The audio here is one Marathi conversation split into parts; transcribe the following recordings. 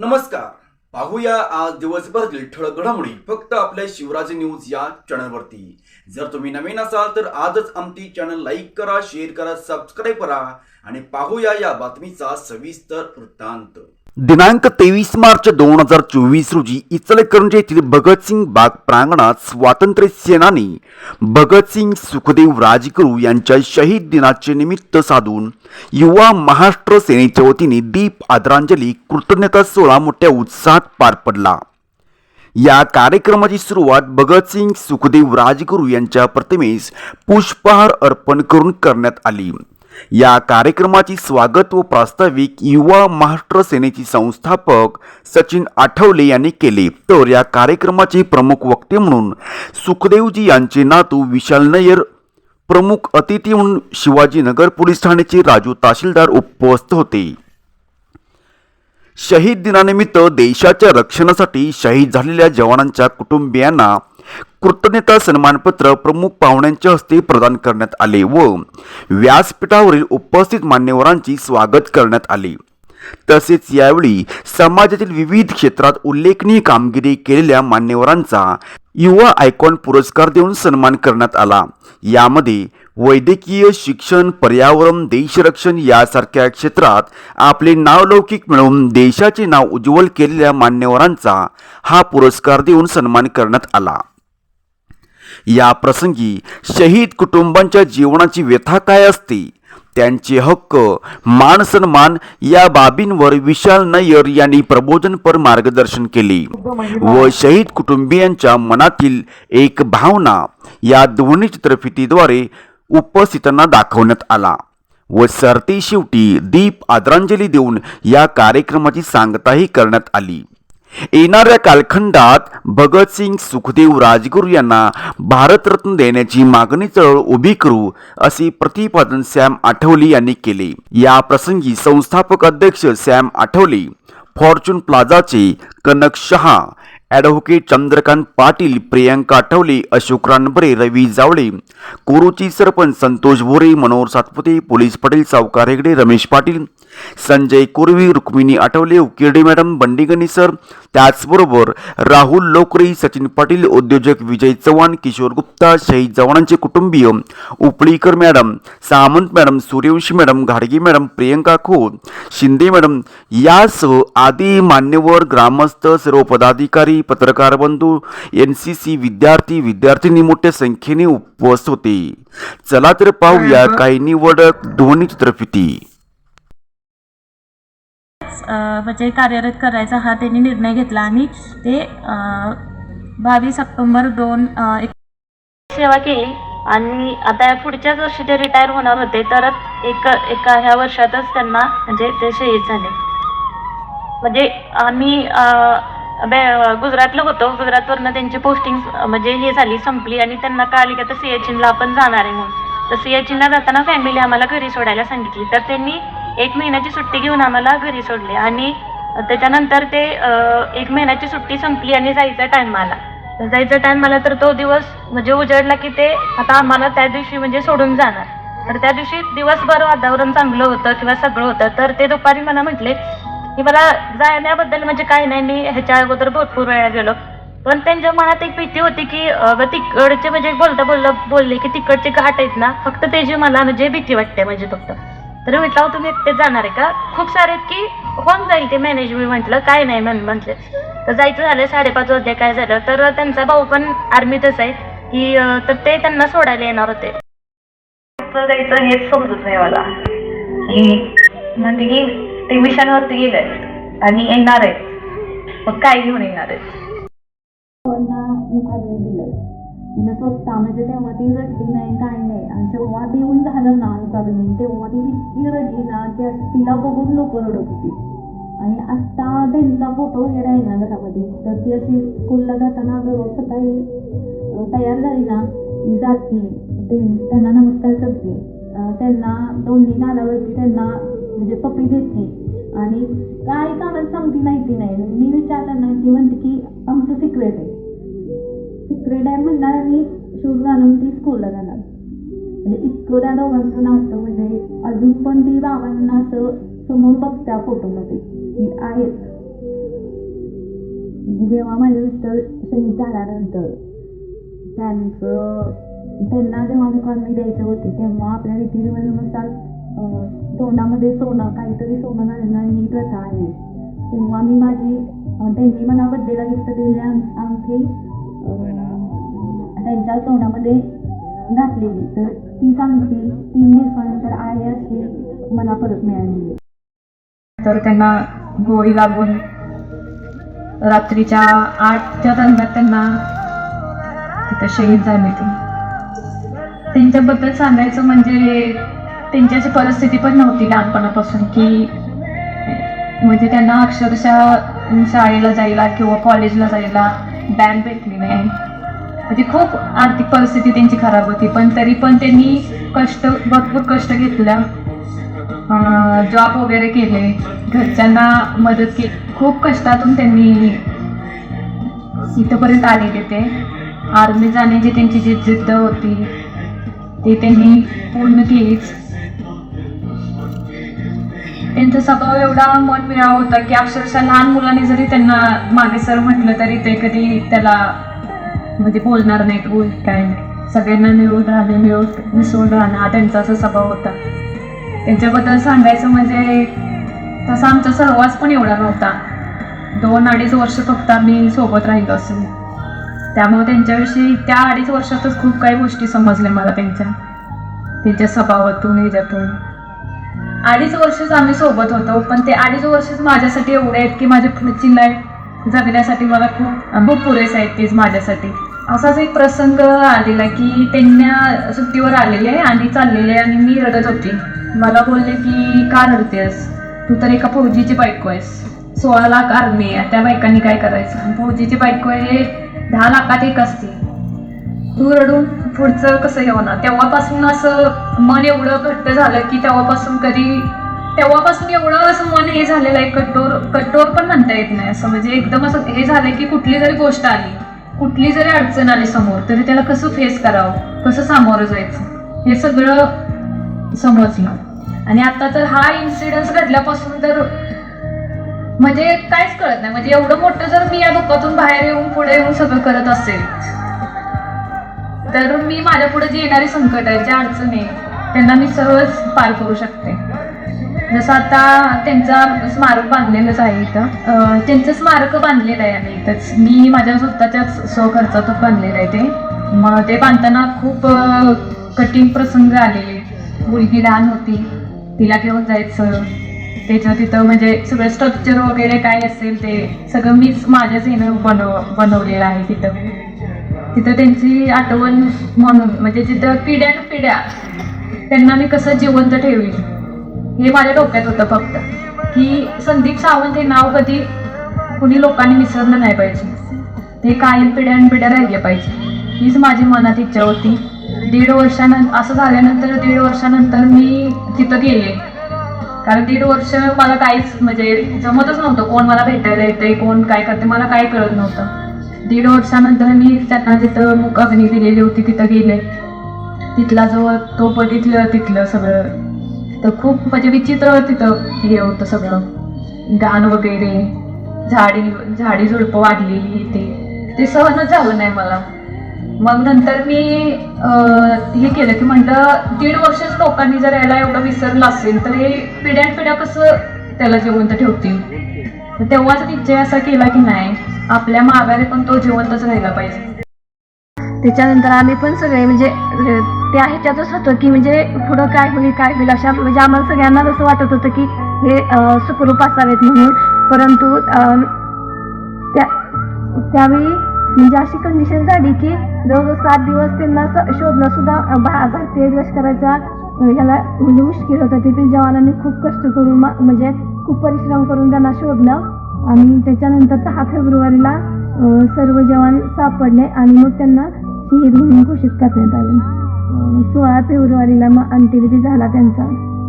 नमस्कार. पाहूया आज दिवसभरातील ठळक घडामोडी फक्त आपल्या शिवराज न्यूज या चॅनलवरती. जर तुम्ही नवीन असाल तर आजच आमची चॅनल लाईक करा शेअर करा सबस्क्राईब करा आणि पाहूया या बातमीचा सविस्तर वृत्तांत. दिनांक तेवीस मार्च दोन हजार चोवीस रोजी इचलकरंजी येथील भगतसिंग बाग प्रांगणात स्वातंत्र्य सेनानी भगतसिंग सुखदेव राजगुरू यांच्या शहीद दिनाचे निमित्त साधून युवा महाराष्ट्र सेनेच्या वतीने दीप आदरांजली कृतज्ञता सोहळा मोठ्या उत्साहात पार पडला. या कार्यक्रमाची सुरुवात भगतसिंग सुखदेव राजगुरू यांच्या प्रतिमेस पुष्पहार अर्पण करून करण्यात आली. या कार्यक्रमाची स्वागत व प्रास्ताविक युवा महाराष्ट्र सेनेचे संस्थापक सचिन आठवले यांनी केले. तर या कार्यक्रमाचे प्रमुख वक्ते म्हणून सुखदेवजी यांचे नातू विशाल नय्यर प्रमुख अतिथी म्हणून शिवाजीनगर पोलीस ठाण्याचे राजू तहसीलदार उपस्थित होते. शहीद दिनानिमित्त देशाच्या रक्षणासाठी शहीद झालेल्या जवानांच्या कुटुंबियांना कृतज्ञता सन्मानपत्र प्रमुख पाहुण्यांच्या हस्ते प्रदान करण्यात आले व व्यासपीठावरील उपस्थित मान्यवरांची स्वागत करण्यात आले. तसेच यावेळी समाजातील विविध क्षेत्रात उल्लेखनीय कामगिरी केलेल्या मान्यवरांचा युवा आयकॉन पुरस्कार देऊन सन्मान करण्यात आला. यामध्ये वैद्यकीय शिक्षण पर्यावरण देशरक्षण यासारख्या क्षेत्रात आपले नावलौकिक मिळवून देशाचे नाव उज्ज्वल केलेल्या मान्यवरांचा हा पुरस्कार देऊन सन्मान करण्यात आला. या प्रसंगी शहीद कुटुंबांच्या जीवनाची व्यथा काय असते? त्यांचे हक्क मान सन्मान या बाबींवर विशाल नय्यर यांनी प्रबोधनपर मार्गदर्शन केले व शहीद कुटुंबियांच्या मनातील एक भावना या ध्वनी चित्रफितीद्वारे उपस्थितांना दाखवण्यात आला व सरते शेवटी दीप आदरांजली देऊन या कार्यक्रमाची सांगताही करण्यात आली. येणाऱ्या कालखंडात भगतसिंग सुखदेव राजगुरू यांना भारतरत्न देण्याची मागणी चळवळ उभी करू असे प्रतिपादन सॅम आठवले यांनी केले. या प्रसंगी संस्थापक अध्यक्ष सॅम आठवले फॉर्च्यून प्लाझाचे कनक शहा ॲडव्होकेट चंद्रकांत पाटील प्रियांका आठवले अशोक रानबरे रवी जावळे कोरूची सरपंच संतोष भोरे मनोहर सातपुते पोलीस पाटील सावकार हेगडे रमेश पाटील संजय कुर्वी रुक्मिणी आठवले उकिरडे मॅडम बंडी सर. त्याचबरोबर राहुल लोकरे सचिन पाटील उद्योजक विजय चव्हाण किशोर गुप्ता शहीद जवानांचे कुटुंबीय Upalikar madam Samant madam Suryavanshi madam घाडगे मॅडम प्रियंका खोत शिंदे मॅडम यासह आदी मान्यवर ग्रामस्थ सर्व पदाधिकारी पत्रकार बंधू एन सी सी विद्यार्थी विद्यार्थिनी मोठ्या संख्येने उपस्थित होते. चला तर पाहूया काही निवडक ध्वनी चित्रफिती. म्हणजे कार्यरत करायचा हा त्यांनी निर्णय घेतला आणि ते बावीस ऑक्टोंबर दोन एक सेवा केली. आणि आता या पुढच्याच वर्षी ते रिटायर होणार होते. तर एक एका ह्या वर्षातच त्यांना म्हणजे ते शहीद झाले. म्हणजे आम्ही बे- गुजरातला होतो. गुजरातवरनं त्यांची पोस्टिंग म्हणजे हे झाली संपली. आणि त्यांना कळाली की आता सियाचिनला आपण जाणार आहे म्हणून. तर सियाचिनला जाताना फॅमिली आम्हाला घरी सोडायला सांगितली. तर त्यांनी एक महिन्याची सुट्टी घेऊन आम्हाला घरी सोडले. आणि त्याच्यानंतर ते एक महिन्याची सुट्टी संपली आणि जायचा टाईम आला. जायचा टाईम आला तर तो दिवस म्हणजे उजडला की ते आता आम्हाला त्या दिवशी म्हणजे सोडून जाणार. तर त्या दिवशी दिवसभर वातावरण चांगलं होतं किंवा सगळं होतं तर ते दुपारी मला म्हटले की मला जाण्याबद्दल म्हणजे काही नाही मी ह्याच्या अगोदर भरपूर वेळा गेलो. पण त्यांच्या मनात एक भीती होती की तिकडचे म्हणजे बोलता बोललं बोलले की तिकडचे घाट आहेत ना फक्त त्याची मला म्हणजे भीती वाटते म्हणजे फक्त. तर म्हटलं "अहो, तुम्ही एकटेच जाणार आहे का? खूप सारे आहेत की होऊन जाईल ते मॅनेजमेंट म्हटलं काय नाही म्हण म्हटले. तर जायचं झालं साडेपाच वाजता काय झालं? तर त्यांचा भाऊ पण आर्मीतच आहे. की तर ते त्यांना सोडायला येणार होते. जायचं हेच समजत नाही मला. म्हणते की ते मिशनवरती गेले आणि येणार आहेत. मग काय घेऊन येणार आहेत? तिनं स्वतः म्हणजे तेव्हा ती रडली नाही काय नाही आणि जेव्हा देऊन झालं ना मी तेव्हा ती इतकी रडली ना की तिला बघून लोक रडत होती आणि आत्ता त्यांचा फोटो वगैरे आहे ना घरामध्ये तर ती अशी स्कूलला जाताना रोज सकाळी तयार झाली ना ती जाती. त्यांना नमस्कार करते. त्यांना दोन्ही नालावरती त्यांना म्हणजे पप्पी देते. आणि काय कारण सांगती माहिती नाही. मी विचारलं ना ती म्हणते की आमचं सिक्रेट आहे. सिक्रेट डॅम म्हणणार आणि शूज घालून ती स्कूलला जाणार. म्हणजे इतकं त्या दोघांचं नातं म्हणजे अजून पण ती बाबांना असं समोर बघत्या फोटोमध्ये की आहेत. जेव्हा माझे मिस्टर शहीद झाल्यानंतर त्यांचं त्यांना जेव्हा मुखांनी द्यायचे होते तेव्हा आपल्या रीतीरिवाजानुसार तोंडामध्ये सोनं काहीतरी सोनं घालणं ही प्रथा आहे. तेव्हा मी माझी त्यांनी मला बड्डेला गिफ्ट दिलेली अंग- त्यांच्या तोंडामध्ये घातलेली. तर ती अंगठी तीन दिवसानंतर आई अशी मला परत मिळाली. तर त्यांना गोळी लागून रात्रीच्या आठच्या दरम्यान त्यांना तिथं शहीद झाले ते. त्यांच्याबद्दल सांगायचं म्हणजे त्यांच्याची परिस्थिती पण नव्हती लहानपणापासून की म्हणजे त्यांना अक्षरशः शाळेला जायला किंवा कॉलेजला जायला बॅन भेटली नाही. म्हणजे खूप आर्थिक परिस्थिती त्यांची खराब होती. पण तरी पण त्यांनी कष्ट भरपूर कष्ट घेतला. जॉब वगैरे केले. घरच्यांना मदत केली. खूप कष्टातून त्यांनी इथंपर्यंत आलेले ते आर्मी जाण्याची त्यांची जी जिद्द होती ती त्यांनी पूर्ण केलीच. त्यांचा स्वभाव एवढा मन मिळावा होता की अक्षरशः लहान मुलांनी जरी त्यांना मागे सर म्हटलं तरी ते कधी त्याला म्हणजे बोलणार नाहीत बोल काय? नाही सगळ्यांना मिळून राहणे मिळून मिसळून राहणं हा त्यांचा असा स्वभाव होता. त्यांच्याबद्दल सांगायचं म्हणजे तसा आमचा सहवास पण एवढा नव्हता. दोन अडीच वर्ष फक्त आम्ही सोबत राहिलो असेल त्यामुळे त्यांच्याविषयी त्या अडीच वर्षातच खूप काही गोष्टी समजल्या मला त्यांच्या. त्यांच्या स्वभावातून ह्याच्यातून. अडीच वर्षच आम्ही सोबत होतो पण ते अडीच वर्षच माझ्यासाठी एवढे आहेत की माझ्या पुढची लाईफ जगण्यासाठी मला खूप खूप पुरेसे आहेत तेच माझ्यासाठी. असाच एक प्रसंग आलेला की त्यांना सुट्टीवर आलेले आणि चाललेले आणि मी रडत होती. मला बोलले की का रडतेस? तू तर एका फौजीची बायको आहेस. सोळा लाख आर्मी आहे त्या बायकांनी काय करायचं? आणि फौजीची बायको हे दहा लाखात एक असते. तू रडून पुढचं कसं हे होणार? तेव्हापासून असं मन एवढं घट्ट झालं की तेव्हापासून कधी तेव्हापासून एवढं असं मन हे झालेलं आहे कठोर कठोर पण म्हणता येत नाही. असं म्हणजे एकदम असं हे झालं की कुठली जरी गोष्ट आली कुठली जरी अडचण आली समोर तरी त्याला कसं फेस करावं? कसं सामोरं जायचं? हे सगळं समजलं. आणि आता तर हा इन्सिडन्स घडल्यापासून तर म्हणजे काहीच कळत नाही. म्हणजे एवढं मोठं जर मी या दुःखातून बाहेर येऊन पुढे येऊन सगळं करत असेल तर मी माझ्या पुढे जी येणारी संकट आहे ज्या अडचणी आहे, त्यांना मी सहज पार करू शकते. जसं आता त्यांचा स्मारक बांधलेलंच आहे इथं. त्यांचं स्मारक बांधलेलं आहे आम्ही इथंच. मी माझ्या स्वतःच्याच स्वखर्चातच बांधलेलं आहे ते. मग ते बांधताना खूप कठीण प्रसंग आलेले. मुलगी लहान होती तिला घेऊन जायचं. त्याच्या तिथं म्हणजे सगळं स्ट्रक्चर वगैरे काय असेल ते सगळं मीच माझ्याच हिनं बनव बनवलेलं आहे तिथं. तिथं त्यांची आठवण म्हणून म्हणजे तिथं पिढ्या पिढ्या त्यांना मी कसं जिवंत ठेवी हे माझ्या डोक्यात होतं फक्त. की संदीप सावंत हे नाव कधी कुणी लोकांनी विसरलं नाही पाहिजे. ते कायम पिढ्यान पिढ्या राहिले पाहिजे. हीच माझी मनात इच्छा होती. दीड वर्षानंतर असं झाल्यानंतर दीड वर्षानंतर मी तिथं गेले. कारण दीड वर्ष मला काहीच म्हणजे जमतच नव्हतं कोण मला भेटायला येते कोण काय करते मला काय कळत नव्हतं. दीड वर्षानंतर मी त्यांना जिथं मुख दिलेली होती तिथं गेले. तिथला जो तो बघितलं तिथलं सगळं. तर खूप म्हणजे विचित्र तिथं हे होतं सगळं. गाण वगैरे झाडी झाडी झुडपं वाढलेली ते ते सहनच झालं नाही मला. मग नंतर मी अं, हे केलं की म्हटलं दीड वर्षच लोकांनी जर याला एवढं विसरलं असेल तर हे पिढ्यान पिढ्या कसं त्याला जिवंत ठेवतील? तेव्हाच निश्चय असा केला की नाही. आपल्या माघारी पण तो जिवंतच राहिला पाहिजे. त्याच्यानंतर आम्ही पण सगळे म्हणजे त्या ह्याच्यातच होतो की म्हणजे पुढं काय होईल काय होईल अशा म्हणजे आम्हाला सगळ्यांना असं वाटत होतं की हे सुखरूप असावेत म्हणून. परंतु त्या त्यावेळी म्हणजे अशी कंडिशन झाली की जवळजवळ सात दिवस त्यांना शोधणं सुद्धा भारतीय लष्कराच्या ह्याला म्हणजे मुश्किल होतं. तिथे जवानांनी खूप कष्ट करून म्हणजे खूप परिश्रम करून त्यांना शोधलं आणि त्याच्यानंतर दहा फेब्रुवारीला सर्व जवान सापडले आणि मग त्यांना शहीद म्हणून घोषित करण्यात आले. सोळा फेब्रुवारीला मग अंत्यविधी झाला त्यांचा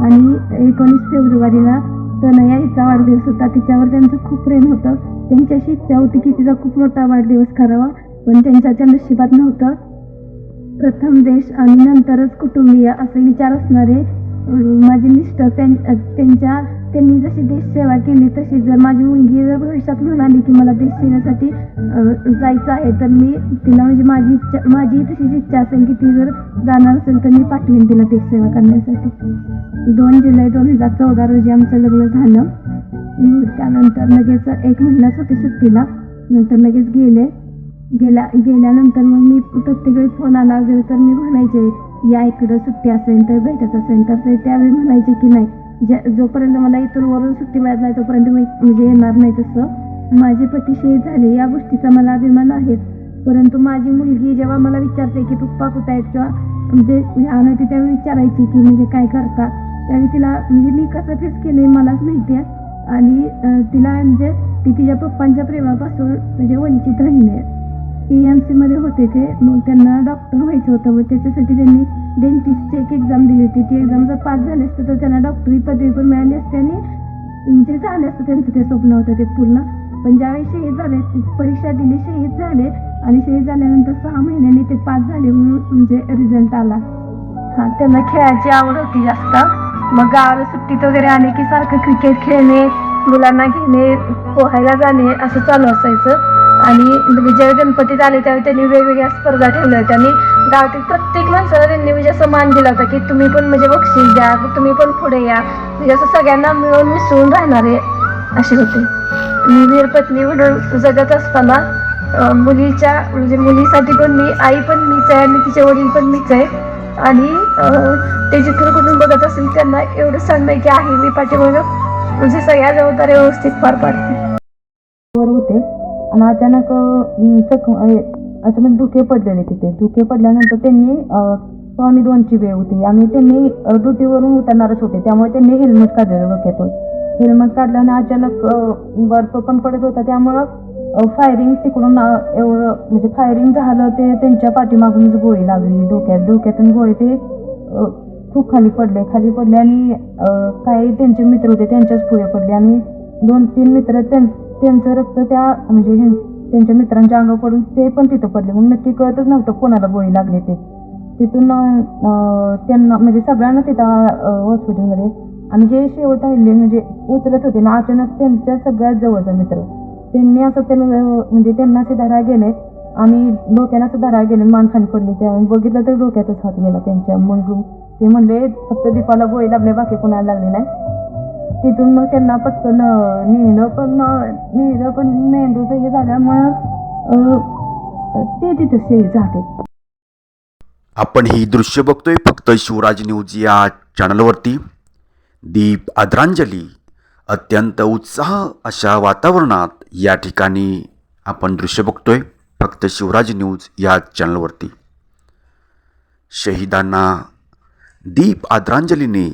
आणि एकोणीस फेब्रुवारीला तनया हिचा वाढदिवस होता. तिच्यावर त्यांचं खूप प्रेम होतं. त्यांच्याशी इच्छा होती की तिचा खूप मोठा वाढदिवस करावा पण त्यांच्या नशिबात नव्हतं. प्रथम देश आणि नंतरच कुटुंबीय असे विचार असणारे माझे मिस्टर त्यां- त्यांच्या त्यांनी जशी देशसेवा केली तशी जर माझी मुलगी जर भविष्यात म्हणाली की मला देशसेवेसाठी जायचं आहे तर मी तिला म्हणजे माझी इच्छा माझी तशीच इच्छा असेल की ती जर जाणार असेल तर मी पाठवेन तिला देशसेवा करण्यासाठी. दोन जुलै दोन हजार चौदा रोजी आमचं लग्न झालं. त्यानंतर लगेच एक महिनाच होते सुट्टीला. नंतर लगेच गेले. गेल्या गेल्यानंतर मग मी प्रत्येक वेळी फोन आला वगैरे तर मी म्हणायचे या इकडं सुट्टी असेल तर भेटत असेल तर ते त्यावेळी म्हणायचे की नाही ज्या जोपर्यंत मला इथून वरून सुट्टी मिळत नाही तोपर्यंत मी म्हणजे येणार नाही तसं. माझे पती शहीद झाले या गोष्टीचा मला अभिमान आहेच परंतु माझी मुलगी जेव्हा मला विचारते की पप्पा कुठं आहेत? किंवा म्हणजे अनवती त्यावेळी विचारायची की म्हणजे काय करता त्यावेळी तिला म्हणजे मी कसं फेस केले मलाच माहिती आहे. आणि तिला म्हणजे ती तिच्या पप्पांच्या प्रेमापासून म्हणजे वंचित राहिली ए एम सीमध्ये होते ते मग त्यांना डॉक्टर व्हायचं होतं मग त्याच्यासाठी त्यांनी डेंटिस्टची एक एक्झाम दिली होती. ती एक्झाम जर पास झाली असते तर त्यांना डॉक्टरी पदवी पण मिळाली असते आणि जे झालं असतं त्यांचं ते स्वप्न होतं ते पूर्ण. पण ज्यावेळी शहीद झाले परीक्षा दिली शहीद झाले आणि शहीद झाल्यानंतर सहा महिन्यांनी ते पास झाले म्हणून म्हणजे रिझल्ट आला. हा त्यांना खेळायची आवड होती जास्त. मग गावाला सुट्टीत वगैरे आले की सारखं क्रिकेट खेळणे मुलांना घेणे पोहायला जाणे असं चालू असायचं. आणि विजय गणपतीत आले त्यावेळी त्यांनी वेगवेगळ्या स्पर्धा ठेवल्या होत्या. आणि गावातील प्रत्येक माणसाला त्यांनी म्हणजे असं मान दिला होता की तुम्ही पण म्हणजे बक्षीस द्या तुम्ही पण पुढे या. म्हणजे असं सगळ्यांना मिळून मिसळून राहणारे असे होते. मी वीरपत्नी म्हणून जगत असताना मुलीच्या म्हणजे मुलीसाठी पण मी आई पण मीच आहे आणि तिचे वडील पण मीच आहे. आणि ते जिथून कुठून बघत असेल त्यांना एवढं सांगणं की आहे मी पाठीमागं. म्हणजे सगळ्या जबाबदाऱ्या व्यवस्थित पार पाडते. होते. आणि अचानक चक असं अचानक धुके पडलेले तिथे. धुके पडल्यानंतर त्यांनी पावणे दोनची वेळ होती. आणि त्यांनी ड्युटीवरून उतरणारच होते. त्यामुळे त्यांनी हेल्मेट काढलेलं डोक्यातून. हेल्मेट काढल्याने अचानक बर्फ पण पडत होता. त्यामुळं फायरिंग तिकडून एवढं म्हणजे फायरिंग झालं ते त्यांच्या पाठीमागूनच गोळी लागली. डोक्यात डोक्यातून गोळी ते खूप खाली पडले. खाली पडले आणि काही त्यांचे मित्र होते त्यांच्याच पुढे पडले. आणि दोन तीन मित्र त्यां त्यांचं रक्त त्या म्हणजे त्यांच्या मित्रांच्या अंगावर पडून ते पण तिथं पडले. मग नक्की कळतच नव्हतं कोणाला गोळी लागली ते. तिथून त्यांना म्हणजे सगळ्यांना तिथं हॉस्पिटलमध्ये आणि जे शेवट राहिले म्हणजे उचलत होते. ना अचानक त्यांच्या सगळ्यात जवळचा मित्र. त्यांनी असं त्यांना म्हणजे त्यांना असे धरा गेले. आणि डोक्याला असं धरा गेले मान पडली. त्या बघितलं तर डोक्यातच हात गेला त्यांच्या. मग ते म्हणले फक्त दीपाला गोळी लागले बाकी कोणाला लागले नाही. तिथून मग त्यांना पटकन नेलं पण नेलं पण मेंदूचं हे झाल्यामुळं ते तिथं सेफ झाले. आपण ही दृश्य बघतोय फक्त शिवराज न्यूज या चॅनलवरती. दीप आदरांजली. अत्यंत उत्साह अशा वातावरणात या ठिकाणी आपण दृश्य बघतोय फक्त शिवराज न्यूज या चॅनलवरती. शहीदांना दीप आदरांजलीने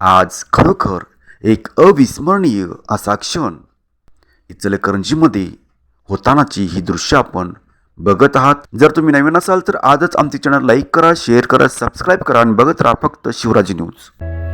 आज खरोखर एक अविस्मरणीय असा क्षण. इचलकरंजीमध्ये होतानाची ही दृश्य आपण बघत आहात. जर तुम्ही नवीन असाल तर आजच आमचे चॅनल लाईक करा शेअर करा सबस्क्राईब करा आणि बघत राहा फक्त शिवराजी न्यूज